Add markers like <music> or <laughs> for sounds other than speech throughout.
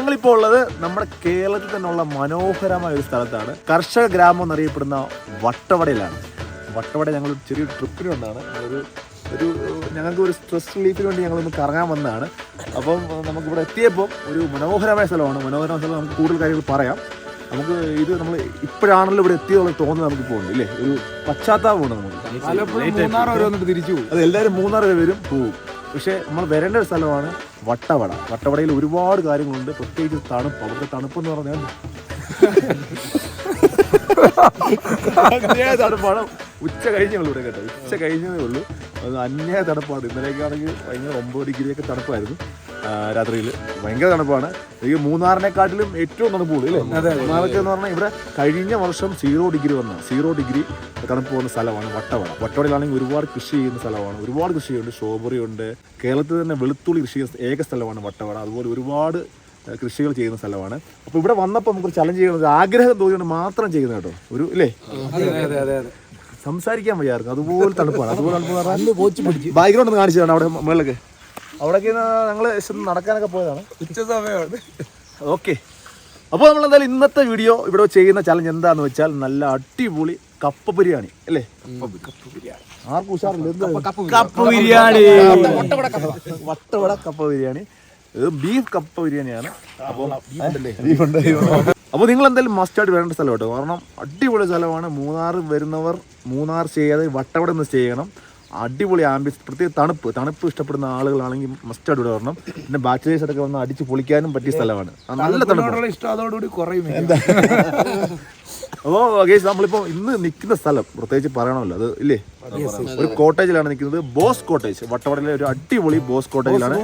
ഞങ്ങളിപ്പോൾ ഉള്ളത് നമ്മുടെ കേരളത്തിൽ തന്നെയുള്ള മനോഹരമായ ഒരു സ്ഥലത്താണ്. കർഷക ഗ്രാമം എന്നറിയപ്പെടുന്ന വട്ടവടയിലാണ്. വട്ടവട ഞങ്ങൾ ചെറിയൊരു ട്രിപ്പിന് വന്നതാണ് ഒരു ഒരു ഞങ്ങൾക്ക് ഒരു സ്ട്രെസ് റിലീഫിന് വേണ്ടി ഞങ്ങളൊന്ന് കറങ്ങാൻ വന്നതാണ്. അപ്പം നമുക്കിവിടെ എത്തിയപ്പോൾ ഒരു മനോഹരമായ സ്ഥലമാണ്. മനോഹരമായ സ്ഥലം നമുക്ക് കൂടുതൽ കാര്യങ്ങൾ പറയാം. നമുക്ക് ഇത് നമ്മൾ ഇപ്പോഴാണല്ലോ ഇവിടെ എത്തിയുള്ള തോന്നുന്നത് നമുക്ക് പോകുന്നുണ്ട് ഇല്ലേ? ഒരു പശ്ചാത്താപമുണ്ട് നമുക്ക്. പലപ്പോഴും മൂന്നാർ വരെ വന്നിട്ട് തിരിച്ചു പോകും. അത് എല്ലാവരും മൂന്നാർ വരെ വരും പോവും പക്ഷേ നമ്മൾ വരേണ്ട ഒരു സ്ഥലമാണ് വട്ടവട. വട്ടവടയിൽ ഒരുപാട് കാര്യങ്ങളുണ്ട്. പ്രത്യേകിച്ച് തണുപ്പ്. അവിടുത്തെ തണുപ്പ് എന്ന് പറഞ്ഞാൽ അന്യായ തണുപ്പാണ്. ഉച്ച കഴിഞ്ഞേ ഉള്ളൂ ഇവിടെ കേട്ടോ. ഉച്ച കഴിഞ്ഞതേ ഉള്ളൂ. അത് അന്യായ തണുപ്പാണ്. ഇന്നലെയൊക്കെ ആണെങ്കിൽ ഭയങ്കര ഒമ്പത് ഡിഗ്രിയൊക്കെ തണുപ്പായിരുന്നു. രാത്രിയിൽ ഭയങ്കര തണുപ്പാണ്. ഈ മൂന്നാറിനെക്കാട്ടിലും ഏറ്റവും തണുപ്പ് കൂടുതൽ അല്ലേ മൂന്നാറൊക്കെ എന്ന് പറഞ്ഞാൽ ഇവിടെ കഴിഞ്ഞ വർഷം സീറോ ഡിഗ്രി വന്ന. സീറോ ഡിഗ്രി തണുപ്പ് വന്ന സ്ഥലമാണ് വട്ടവട. വട്ടവടയിലാണെങ്കിൽ ഒരുപാട് കൃഷി ചെയ്യുന്ന സ്ഥലമാണ്. ഒരുപാട് കൃഷിയുണ്ട് സ്ട്രോബെറി ഉണ്ട് കേരളത്തിൽ തന്നെ വെളുത്തുള്ളി കൃഷി ചെയ്യുന്ന ഏക സ്ഥലമാണ് വട്ടവട. അതുപോലെ ഒരുപാട് കൃഷികൾ ചെയ്യുന്ന സ്ഥലമാണ്. അപ്പോൾ ഇവിടെ വന്നപ്പോൾ നമുക്ക് ചലഞ്ച് ചെയ്യുന്നത് ആഗ്രഹം തോന്നിയുകൊണ്ട് മാത്രം ചെയ്യുന്ന കേട്ടോ. ഒരു ഇല്ലേ? അതെ അതെ അതെ അതെ സംസാരിക്കാൻ വയ്യായിരുന്നു. അതുപോലെ തണുപ്പാണ്. അതുപോലെ തണുപ്പ് ബാക്ക്ഗ്രൗണ്ട് ഒന്ന് കാണിച്ചതാണ് അവിടെ മുകളിലൊക്കെ. അവിടേക്ക് ഞങ്ങൾ നടക്കാനൊക്കെ പോയതാണ്. ഉച്ച സമയമാണ്. ഓക്കെ. അപ്പോൾ നമ്മൾ എന്തായാലും ഇന്നത്തെ വീഡിയോ ഇവിടെ ചെയ്യുന്ന ചലഞ്ച് എന്താന്ന് വെച്ചാൽ നല്ല അടിപൊളി കപ്പ ബിരിയാണി അല്ലേ? ആർക്കും ഉഷാറില്ല. കപ്പ കപ്പ് ബിരിയാണി. വട്ടവട കപ്പ ബിരിയാണി. ബീഫ് കപ്പ. ബിരിയാണിയാണ്. അപ്പോൾ നിങ്ങൾ എന്തായാലും മസ്റ്റായിട്ട് വരേണ്ട സ്ഥലം കേട്ടോ. കാരണം അടിപൊളി സ്ഥലമാണ്. മൂന്നാർ വരുന്നവർ മൂന്നാർ ചെയ്യാതെ വട്ടവട നിന്ന് ചെയ്യണം. അടിപൊളി ആംബിയൻസ് പ്രത്യേക തണുപ്പ്. തണുപ്പ് ഇഷ്ടപ്പെടുന്ന ആളുകളാണെങ്കിൽ മസ്റ്റ് അടിപൊളി വരണം. പിന്നെ ബാച്ചിലേഴ്സ് അടക്കം വന്ന് അടിച്ച് പൊളിക്കാനും പറ്റിയ സ്ഥലമാണ്. നല്ല തണുപ്പ് ഇഷ്ടം അതോടുകൂടി കുറയും അപ്പോൾ ഗേസ് നമ്മളിപ്പോൾ ഇന്ന് നിൽക്കുന്ന സ്ഥലം പ്രത്യേകിച്ച് പറയണമല്ലോ അത് ഇല്ലേ? ഒരു കോട്ടേജിലാണ് നിൽക്കുന്നത് ബോസ് കോട്ടേജ്. വട്ടവടയിലെ ഒരു അടിപൊളി ബോസ് കോട്ടേജിലാണ്.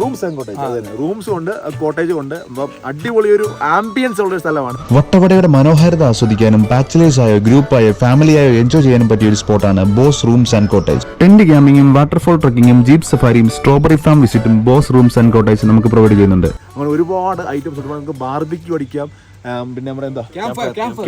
റൂംസ് ആൻഡ് കോട്ടേജ് അതെ റൂംസും ഉണ്ട് കോട്ടേജും ഉണ്ട്. അപ്പം അടിപൊളി ഒരു ആംബിയൻസ് ഉള്ള ഒരു സ്ഥലമാണ്. വട്ടവടയുടെ മനോഹാരിത ആസ്വദിക്കാനും ബാച്ചിലേഴ്സ് ആയോ ഗ്രൂപ്പായോ ഫാമിലിയായോ എൻജോയ് ചെയ്യാനും പറ്റിയ ഒരു സ്പോട്ടാണ് boss rooms and cottage. Tent ക്യാമ്പിങ്ങും waterfall ട്രക്കിങ്ങും ജീപ്പ് സഫാരിയും സ്ട്രോബറി ഫാം വിസിറ്റും ബോസ് റൂംസ് ആൻഡ് കോട്ടേജ് നമുക്ക് പ്രൊവൈഡ് ചെയ്യുന്നുണ്ട്. അങ്ങനെ ഒരുപാട് ഐറ്റംസ് ഉണ്ട്. നമുക്ക് ബാർബിക്യൂ അടിക്കാം പിന്നെ നമ്മുടെ എന്താ?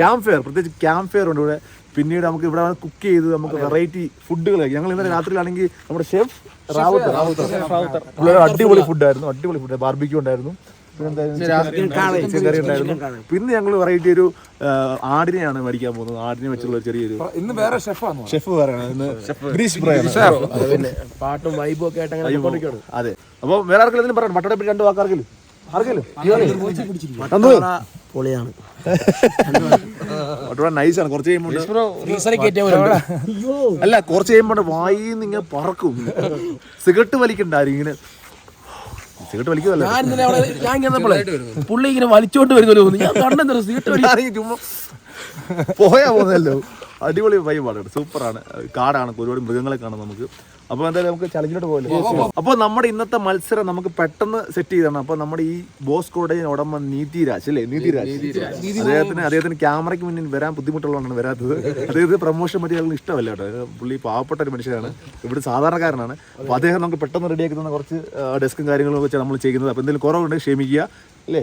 ക്യാമ്പ് ഫെയർ പ്രത്യേകിച്ച് ക്യാമ്പ് ഫെയർ ഉണ്ട് ഇവിടെ. പിന്നീട് നമുക്ക് ഇവിടെ കുക്ക് ചെയ്ത് നമുക്ക് വെറൈറ്റി ഫുഡുകൾ ഞങ്ങൾ ഇന്നലെ രാത്രിയിലാണെങ്കിൽ നമ്മുടെ ഷെഫ് റാവുത്തർ. റാവുത്തർ. അടിപൊളി ഫുഡായിരുന്നു അടിപൊളി ഫുഡ് ബാർബിക്യൂ ഉണ്ടായിരുന്നു. പിന്നെ ഞങ്ങൾ വെറൈറ്റി ഒരു ആടിനെയാണ് മേടിക്കാൻ പോകുന്നത്. ആടിനെ വെച്ചുള്ള ചെറിയൊരു ഇന്ന് വേറെ ഷെഫാണ് ഷെഫ് വേറെ പാട്ടും വൈബും ഒക്കെ ആയിട്ട് അതെ. അപ്പൊ വേറെ ആർക്കെങ്കിലും പറയാം പറ്റി രണ്ടു വാക്കാർക്കെങ്കിലും? ആർക്കെങ്കിലും? പൊളിയാണ് നൈസാണ് കുറച്ച് കഴിയുമ്പോൾ അല്ല കുറച്ച് കഴിയുമ്പോൾ വായി ഇങ്ങനെ പറക്കും. സിഗരറ്റ് വലിക്കണ്ട ആരും ഇങ്ങനെ. സിഗരറ്റ് വലിക്കുമല്ലോ ഞാൻ ഇങ്ങനെ പുള്ളി ഇങ്ങനെ വലിച്ചോണ്ട് വരുന്നല്ലോ ഞാൻ കണ്ടെന്തോ സീറ്റ് വലി ആരെങ്കിലും ചുമ്മാ പോയാ പോകുന്നല്ലോ അടിപൊളി വൈബാണ് സൂപ്പറാണ് കാടാണ് ഒരുപാട് മൃഗങ്ങളെ കാണാം നമുക്ക്. അപ്പോൾ എന്തായാലും നമുക്ക് ചലഞ്ചിലോട്ട് പോകല്ലോ അപ്പോൾ നമ്മുടെ ഇന്നത്തെ മത്സരം നമുക്ക് പെട്ടെന്ന് സെറ്റ് ചെയ്താണ്. അപ്പോൾ നമ്മുടെ ഈ ബോസ് കോടതി ഉടമ നീതിരാജ് അല്ലേ? നീതിരാജ്. അദ്ദേഹത്തിന് അദ്ദേഹത്തിന് ക്യാമറയ്ക്ക് മുന്നിൽ വരാൻ ബുദ്ധിമുട്ടുള്ളതാണ് വരാത്തത്. അദ്ദേഹത്തിന് പ്രൊമോഷൻ മറ്റേ ഇഷ്ടമല്ല കേട്ടോ. പുള്ളി പാവപ്പെട്ട ഒരു മനുഷ്യനാണ്. ഇവിടെ സാധാരണക്കാരനാണ്. അപ്പോൾ അദ്ദേഹം നമുക്ക് പെട്ടെന്ന് റെഡിയാക്കി തന്ന കുറച്ച് ഡെസ്കും കാര്യങ്ങളും വെച്ചാണ് നമ്മൾ ചെയ്യുന്നത്. അപ്പോൾ എന്തെങ്കിലും കുറവുണ്ടെങ്കിൽ ക്ഷമിക്കുക. അല്ലേ?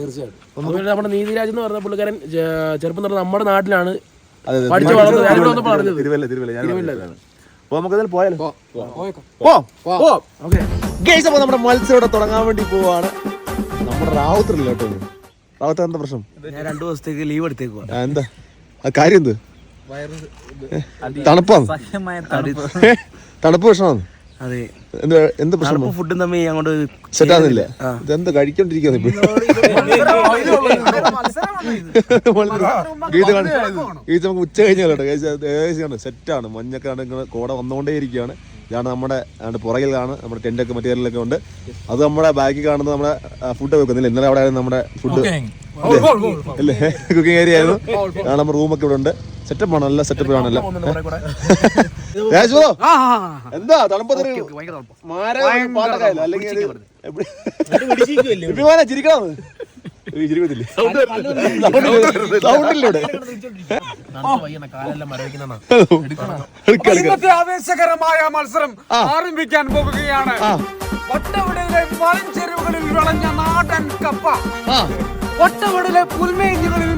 തീർച്ചയായിട്ടും. നമ്മുടെ നീതിരാജ് എന്ന് പറഞ്ഞ പുള്ളിക്കാരൻ ചെറുപ്പം നമ്മുടെ നാട്ടിലാണ്. പഠിച്ചു വളർന്നത് ഞാനിവിടെ വന്നപ്പോൾ അറിഞ്ഞത് തിരുവല്ല തിരുവല്ല. ഞാൻ പോയാലോ? പോവാം നമ്മുടെ മത്സരം ഇവിടെ തുടങ്ങാൻ വേണ്ടി പോവാണ്. നമ്മുടെ റാവത്തറില്ല കേട്ടോ റാവുത്തർ റാവത്തർ എന്താ പ്രശ്നം? ഞാൻ രണ്ടു ദിവസത്തേക്ക് ലീവ് എടുത്തേക്ക് ആ, എന്താ? ആ കാര്യം എന്ത്? തണുപ്പാണ്? തണുപ്പ് പ്രശ്നമാണ്? അതെ. എന്ത് പ്രശ്നം? ഫുഡും തമ്മിൽ അങ്ങോട്ട് സെറ്റാകുന്നില്ല ഇതെന്താ കഴിച്ചോണ്ടിരിക്കുന്നു ഗീത കാണി ഗീത നമുക്ക് ഉച്ച കഴിഞ്ഞാലോ സെറ്റാണ് മഞ്ഞൊക്കെ കോട വന്നുകൊണ്ടേ ഇരിക്കുകയാണ് ഇതാണ് നമ്മുടെ പുറകിൽ ആണ് പുറകിലാണ് നമ്മുടെ ടെന്റൊക്കെ മെറ്റീരിയലൊക്കെ ഉണ്ട്. അത് നമ്മുടെ ബാക്കി കാണുന്ന നമ്മുടെ ഫുഡ് വെക്കുന്നില്ല? ഇന്നലെ അവിടെ ആയിരുന്നു നമ്മുടെ ഫുഡ് അല്ലേ? കുക്കിംഗ് ഏരിയ ആയിരുന്നു. ആണ് നമ്മുടെ റൂമൊക്കെ ഇവിടെ ഉണ്ട്. സെറ്റപ്പ് ആണ് നല്ല സെറ്റപ്പ് ആണല്ലോ എന്താ തണുപ്പ്. മാര പാട്ടൊക്കെ ആയില്ല? അല്ലെങ്കിൽ ചിരിക്കണം ഇന്നത്തെ ആവേശകരമായ മത്സരം ആരംഭിക്കാൻ പോകുകയാണ്. വട്ടവടയിലെ മലഞ്ചെരുവുകളിൽ വിളഞ്ഞ നാടൻ കപ്പ. വട്ടവടയിലെ പുൽമേഞ്ഞുകളിൽ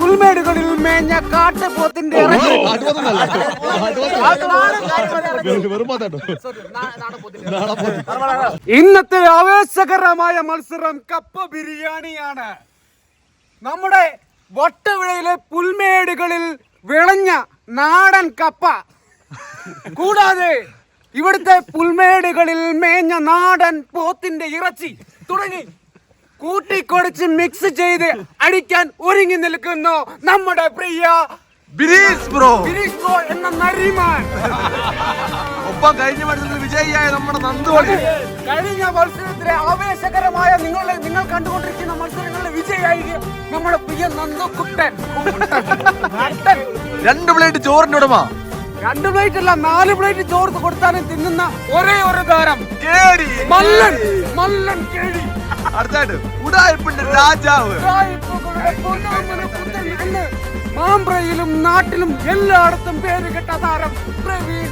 പുൽമേടുകളിൽ മേഞ്ഞ കാട്ടുപോത്തിന്റെ ഇറച്ചി. ഇന്നത്തെ ആവേശകരമായ മത്സരം കപ്പ ബിരിയാണിയാണ്. നമ്മുടെ വട്ടവിളയിലെ പുൽമേടുകളിൽ വിളഞ്ഞ നാടൻ കപ്പ. കൂടാതെ ഇവിടുത്തെ പുൽമേടുകളിൽ മേഞ്ഞ നാടൻ പോത്തിന്റെ ഇറച്ചി. തുടങ്ങി. കൂട്ടിക്കൊടിച്ച് മിക്സ് ചെയ്ത് അടിക്കാൻ ഒരുങ്ങി നിൽക്കുന്നു നമ്മുടെ പ്രിയ ബിരീഷ് ബ്രോ. ബിരീഷ് ബ്രോ എന്ന നരിമാൻ. ഒപ്പം കഴിഞ്ഞ മത്സരത്തിൽ വിജയിയായ നമ്മുടെ നന്ദുവടി കഴിഞ്ഞ മത്സരത്തിലെ ആവേശകരമായ നിങ്ങളെ നിങ്ങൾ കണ്ടുകൊണ്ടിരിക്കുന്ന മത്സരങ്ങളിലെ വിജയായി നമ്മുടെ പ്രിയ നന്ദുക്കുട്ടൻ കുട്ടൻ. രണ്ട് പ്ലേറ്റ് ചോറിന്റെ ഉടമ. രണ്ട് പ്ലേറ്റ് അല്ല നാല് പ്ലേറ്റ് ചോറ് കൊടുത്താലും തിന്നുന്ന ഒരേ ഒരു താരം. കേടി. മല്ലൻ. മല്ലൻ കേടി. അടുത്തായിട്ട് ഉടായ്പിന്റെ രാജാവ്. മാമ്പ്രയിലും നാട്ടിലും എല്ലായിടത്തും പേര് കെട്ട താരം പ്രവീൺ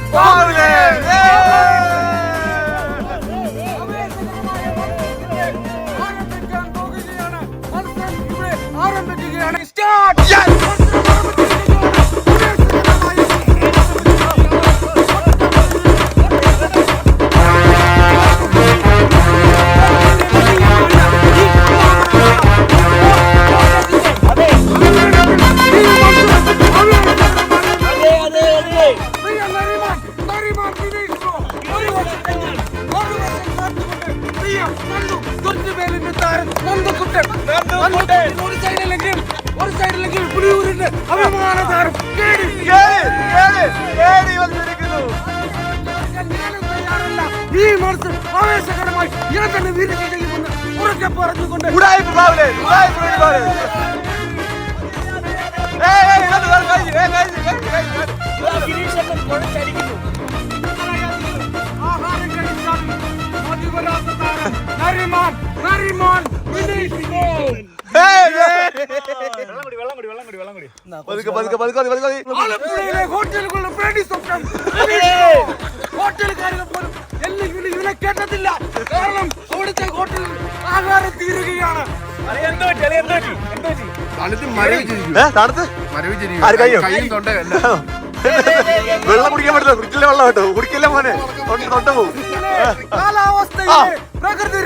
ആരംഭിക്കുകയാണ്. സ്റ്റാർട്ട് ഒരു സൈഡിലെങ്കിലും ഒരു സൈഡിലെങ്കിലും പുലിയൂരിന്റെ അഭിമാന താരം കേടി കേടി, കേടി, കേടി വന്നിരിക്കുന്നു. ഞാനും തയ്യാറല്ല. ഈ മത്സരം ആവേശകരമായി ഞാൻ തന്നെ വീഴ്ച ചെയ്യുമെന്ന് ഉറക്കെ പറഞ്ഞുകൊണ്ട് ഉടായ്പ് പാവലേ, ഉടായ്പ് വേണ്ടി പാവലേ. ഏയ്, ഏയ്, ഇത് ഇത് കഴിഞ്ഞു, ഏയ്, കഴിഞ്ഞു, കഴിഞ്ഞു, കഴിഞ്ഞു. ആഹാരം പതുക്കെ, പതുക്കെ, പതുക്കെ പതുക്കെ. ആലപ്പുഴയിലെ ഹോട്ടലുകളുടെ പേടി സ്വപ്നം ഹോട്ടലുകാരുടെ പോലും എല്ലാം ഇവന് ഇവനെ കേട്ടതില്ല കാരണം അവിടുത്തെ ഹോട്ടൽ ആഹാരം തീരുകയാണ്? വെള്ളം കുടിക്കാൻ പറ്റില്ല കുടിക്കില്ല വെള്ളം കേട്ടോ കുടിക്കില്ല മോനെ തൊണ്ട പോകും കാലാവസ്ഥ പ്രകൃതി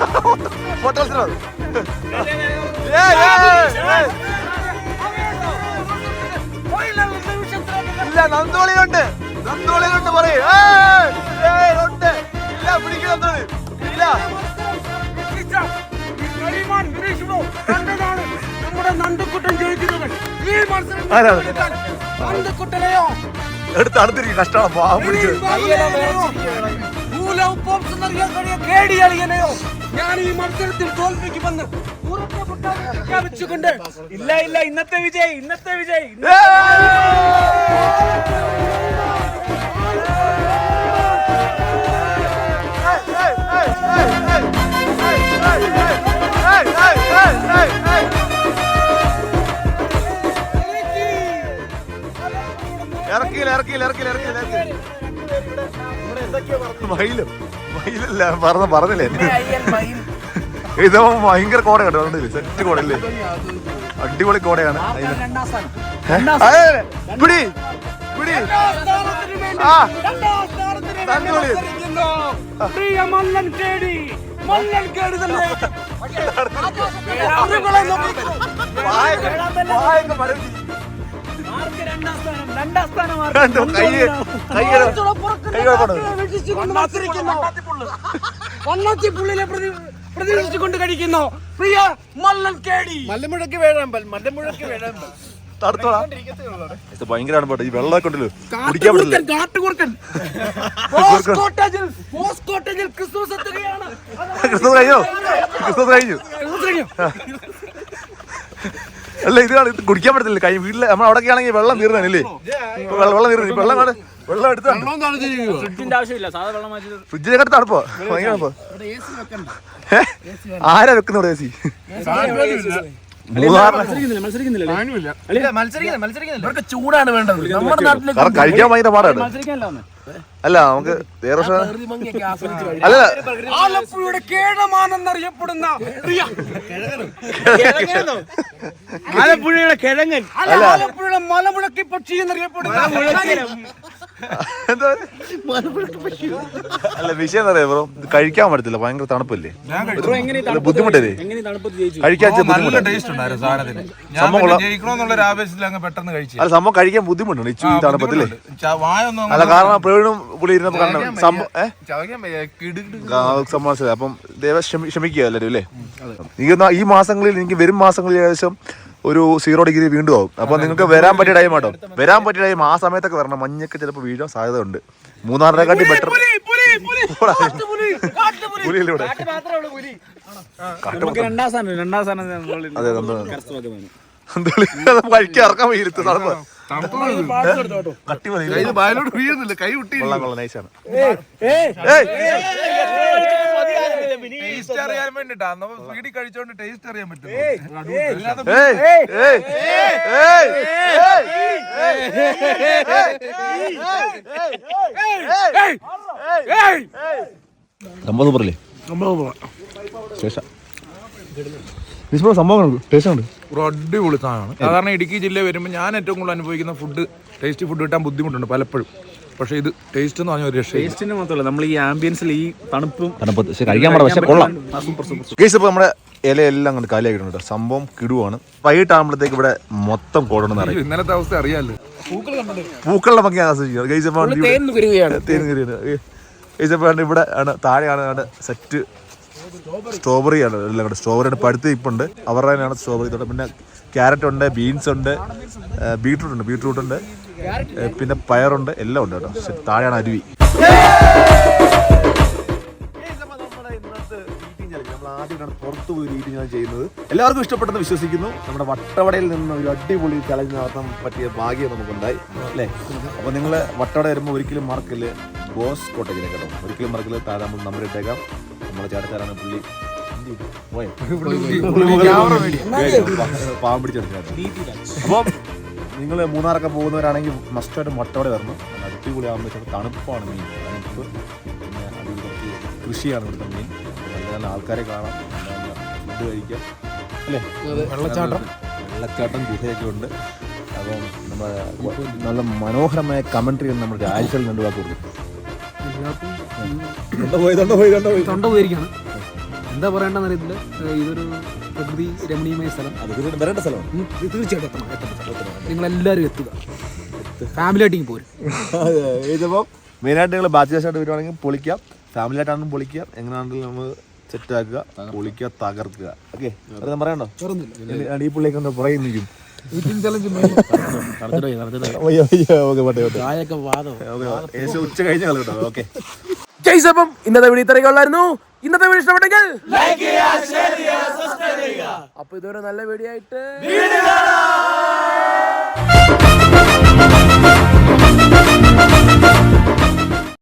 രമണീയമായ ആ. ഈ ബൂസ് കോട്ടയിൽ ഫോട്ടോ മത്സരം ഏയ്, ഏയ്, ഏയ്. ഓയിലുള്ള നിമിഷത്തിലേക്ക് ഇല്ല നന്ദോളിയുണ്ട് നന്ദോളിയുണ്ട് പറയുണ്ട് ഇല്ല നന്ദോളി ഇല്ല നമ്മുടെ നന്ദക്കുട്ടൻ ജയിക്കുന്നത് ഈ മത്സരം നന്ദക്കുട്ടനെയോ എടുത്ത് അടുത്തിരിക്കും കഷ്ടമാണ് പാവം പിടിച്ചത് ഞാൻ ഈ മത്സരത്തിൽ തോൽപ്പിക്കുമെന്ന് വന്ന് പ്രഖ്യാപിച്ചുകൊണ്ട് ഇല്ല ഇല്ല ഇന്നത്തെ വിജയ് ഇന്നത്തെ വിജയ് ഇറക്കിയില്ല ഇറക്കിയില്ല ഇറക്കിയില്ല ഇറക്കിയില്ല ഇറക്കിയില്ല. മയിലും. മയിലല്ല പറഞ്ഞ പറഞ്ഞില്ലേ? ഇത് ഭയങ്കര കോട കേട്ടോ കണ്ടില്ലേ? സെറ്റ് കോടല്ലേ അടിപൊളി കോടയാണ്. പിടി പിടി. ആ. പ്രിയ മല്ലൻ കേടി മല്ലൻ കേടി തന്നെ. അറിവുകളെ നമുക്ക് വായൊക്കെ വായൊക്കെ വണ്ണാത്തിപ്പുള്ളിലെ പ്രതി പ്രതീക്ഷിച്ചുകൊണ്ട് കഴിക്കുന്നു. പ്രിയ മല്ലൻ കേടി. മല്ലമുഴക്ക് വേഴാമ്പൽ മല്ലമുഴക്ക് വേഴാമ്പൽ. തടുത്തോളാം. ഇത് ഭയങ്കരമാണ് പാട്ട് ഈ വെള്ളമൊക്കെ ഉണ്ടല്ലോ. കുടിക്കാൻ പറ്റില്ല. <laughs> ക്രിസ്മസ് കഴിഞ്ഞു? ക്രിസ്മസ് കഴിഞ്ഞു. അല്ല ഇത് ഇത് കുടിക്കാൻ പറ്റത്തില്ല. കൈ വീട്ടിൽ നമ്മൾ അവിടെയൊക്കെ ആണെങ്കിൽ വെള്ളം തീർന്നല്ലേ വെള്ളം വെള്ളം തീർന്നു വെള്ളം വേണം വെള്ളം എടുത്ത് ഫ്രിഡ്ജിനെ കട്ട് തണുപ്പോ? ഭയങ്കര? ആരാ വെക്കുന്നു എ സി ഇവർക്ക് ചൂടാണ് വേണ്ടത്. നമ്മുടെ കഴിക്കാൻ ഭയങ്കര പാടാണ്. അല്ല നമുക്ക് വേറെ പ്രശ്നം- പ്രകൃതി ഭംഗിയൊക്കെ ആസ്വദിച്ച് കഴിയും അല്ല. ആലപ്പുഴയുടെ കേഴമാനെന്നറിയപ്പെടുന്ന ആലപ്പുഴയുടെ കിഴങ്ങൻ. അല്ല. ആലപ്പുഴയുടെ മലമുഴക്കി പക്ഷി എന്നറിയപ്പെടുന്ന എന്താ അല്ല വിഷയം എന്താ പറയാ ബ്രോ? കഴിക്കാൻ പറ്റത്തില്ല ഭയങ്കര തണുപ്പല്ലേ? ബുദ്ധിമുട്ടല്ലേ? കഴിക്കാൻ അല്ല സംഭവം കഴിക്കാൻ ബുദ്ധിമുട്ടുണ്ട് ഇച്ചു ഈ തണുപ്പത്തില്ലേ അല്ല കാരണം പ്രവീണും പുള്ളി ഇരുന്നപ്പോ കണ്ട സംഭവം അപ്പം ദേവ ക്ഷമി- ക്ഷമിക്കുക എല്ലാവരും അല്ലേ? ഈ മാസങ്ങളിൽ എനിക്ക് വരും മാസങ്ങളിൽ ഏകദേശം ഒരു സീറോ ഡിഗ്രി വീണ്ടും ആവും. അപ്പൊ നിങ്ങൾക്ക് വരാൻ പറ്റിയ ടൈം ആട്ടോ. വരാൻ പറ്റിയ ടൈം ആ സമയത്തൊക്കെ വരണം. മഞ്ഞൊക്കെ ചിലപ്പോൾ വീഴാൻ സാധ്യത ഉണ്ട് മൂന്നാറിനെക്കാട്ടി ബെറ്റർ പുലിയിലൂടെ. രണ്ടാം സ്ഥാനം രണ്ടാം സ്ഥാനം അതെ നമ്മൾ ഇറക്കാൻ തണുപ്പ് കട്ടി മതി. ഇത് വായിലോട്ട് വീഴുന്നില്ല. കൈ വിട്ടി കൊള്ളാം. കൊള്ളാം നൈസാണ് ടേസ്റ്റ് അറിയാൻ വേണ്ടിട്ടാ. നമ്മൾ വീടി കഴിച്ചോണ്ട് ടേസ്റ്റ് അറിയാൻ പറ്റും സംഭവം ശേഷം സംഭവം ടേസ്റ്റ് ഉണ്ട് ഒരു അടിപൊളി സാധനമാണ്. സാധാരണ ഇടുക്കി ജില്ലയിൽ വരുമ്പോൾ ഞാൻ ഏറ്റവും കൂടുതൽ അനുഭവിക്കുന്ന ഫുഡ് ടേസ്റ്റി ഫുഡ് കിട്ടാൻ ബുദ്ധിമുട്ടുണ്ട് പലപ്പോഴും. പക്ഷേ ഇത് ടേസ്റ്റ് എന്ന് പറഞ്ഞാൽ ഒരു രക്ഷ ടേസ്റ്റിന് മാത്രമല്ല നമ്മൾ ഈ ആംബിയൻസിൽ ഈ തണുപ്പും തണുപ്പ് പക്ഷെ കഴിക്കാൻ പാടാ പക്ഷെ കൊള്ളാം. കേസ് ഇപ്പോൾ നമ്മുടെ ഇലയെല്ലാം അങ്ങോട്ട് കാലിയാക്കിയിട്ടുണ്ട്. സംഭവം കിടുവാണ്. വൈകിട്ടാകുമ്പോഴത്തേക്ക് ഇവിടെ മൊത്തം കോടണം അറിയാം. ഇന്നലത്തെ അവസ്ഥ അറിയാമല്ലോ പൂക്കളുടെ ഭംഗി ആസ്വദിക്കുന്നത് ഗൈസ് അപ്പോൾ തേന്ന് വരികയാണ്. തേൻ കയറിയാണ് ഗൈസ് അപ്പോൾ ഇവിടെ ആണ് താഴെയാണ് അവിടെ സെറ്റ് സ്ട്രോബെറി ആണ്. എല്ലാം കൂടെ സ്ട്രോബെറിയുടെ പഴുത്ത് ഇപ്പുണ്ട്. അവരുടെ തന്നെയാണ് സ്ട്രോബെറി തൊട്ട്. പിന്നെ ക്യാരറ്റ് ഉണ്ട് ബീൻസ് ഉണ്ട് ബീട്രൂട്ട് ഉണ്ട് ബീട്രൂട്ട് ഉണ്ട്. പിന്നെ പയറുണ്ട് എല്ലാം ഉണ്ട് കേട്ടോ. താഴെയാണ് അരുവി. പുറത്തു പോയി രീതി ഞാൻ ചെയ്യുന്നത്. എല്ലാവർക്കും ഇഷ്ടപ്പെട്ടെന്ന് വിശ്വസിക്കുന്നു. നമ്മുടെ വട്ടവടയിൽ നിന്ന് ഒരു അടിപൊളി ചലഞ്ച് നടത്താൻ പറ്റിയ ഭാഗ്യം നമുക്കുണ്ടായി. അല്ലേ? അപ്പോൾ നിങ്ങൾ വട്ടവട വരുമ്പോൾ ഒരിക്കലും മറക്കില്ല. ബോസ് കോട്ടേജിലെ കേട്ടോ. ഒരിക്കലും മറക്കില്ല. താഴെ നമ്മൾ നമ്പർ ഇട്ടേക്കാം. നമ്മുടെ ചേട്ടക്കാരാണ് പുള്ളി? പാവം പിടിച്ചെടുക്കാം അപ്പം നിങ്ങൾ മൂന്നാറൊക്കെ പോകുന്നവരാണെങ്കിൽ മസ്റ്റായിട്ട് വട്ടവട വരണം. നല്ല അടിപൊളി ആകുമ്പോൾ തണുപ്പാണ് മെയിൻ തണുപ്പ് പിന്നെ അടിപൊളി കുറച്ച് കൃഷിയാണ് ഇവിടുത്തെ മെയിൻ നല്ല നല്ല ആൾക്കാരെ കാണാം. ഫുഡ് കഴിക്കാം. അല്ലേ? വെള്ളച്ചാട്ടം. വെള്ളച്ചാട്ടം ഗുഹയൊക്കെ ഉണ്ട്. അപ്പം നമ്മുടെ നല്ല മനോഹരമായ കമൻട്രി നമ്മൾ രാജ്യത്തിൽ വാക്ക് കൊടുക്കും തൊണ്ട പോയിരിക്കണം എന്താ പറയണ്ടെന്നറിയത്തില്ല ഇതൊരു പ്രകൃതി രമണീയമായ സ്ഥലം. അത് വരേണ്ട സ്ഥലമാണ്. ഉം, ഇത് തീർച്ചയായിട്ടും എല്ലാവരും എത്തുക. ഫാമിലി ആയിട്ട് പോരും. ഇതിപ്പോൾ മെയിനായിട്ട് നിങ്ങൾ ബാച്ചിലേഴ്സ് ആയിട്ട് വരുവാണെങ്കിൽ പൊളിക്കാം. ഫാമിലി ആയിട്ടാണെങ്കിലും പൊളിക്കാം. എങ്ങനെയാണെങ്കിലും നമ്മൾ സെറ്റ് ആക്കുക പൊളിക്കുക തകർക്കുക. ഓക്കെ അത് ഞാൻ പറയണ്ടോ? ഈ പുള്ളിയൊക്കെ ഒന്ന് പുറകെ നിൽക്കും. ഉച്ച കഴിഞ്ഞ കളി ഓക്കെ ജയ്സ് അപ്പം ഇന്നത്തെ വീഡിയോ ഇത്രയൊക്കെ ഉള്ളായിരുന്നു. ഇന്നത്തെ വീഡിയോ ഇഷ്ടപ്പെട്ടെങ്കിൽ അപ്പൊ ഇതൊരു നല്ല വീഡിയോ ആയിട്ട് Thank you.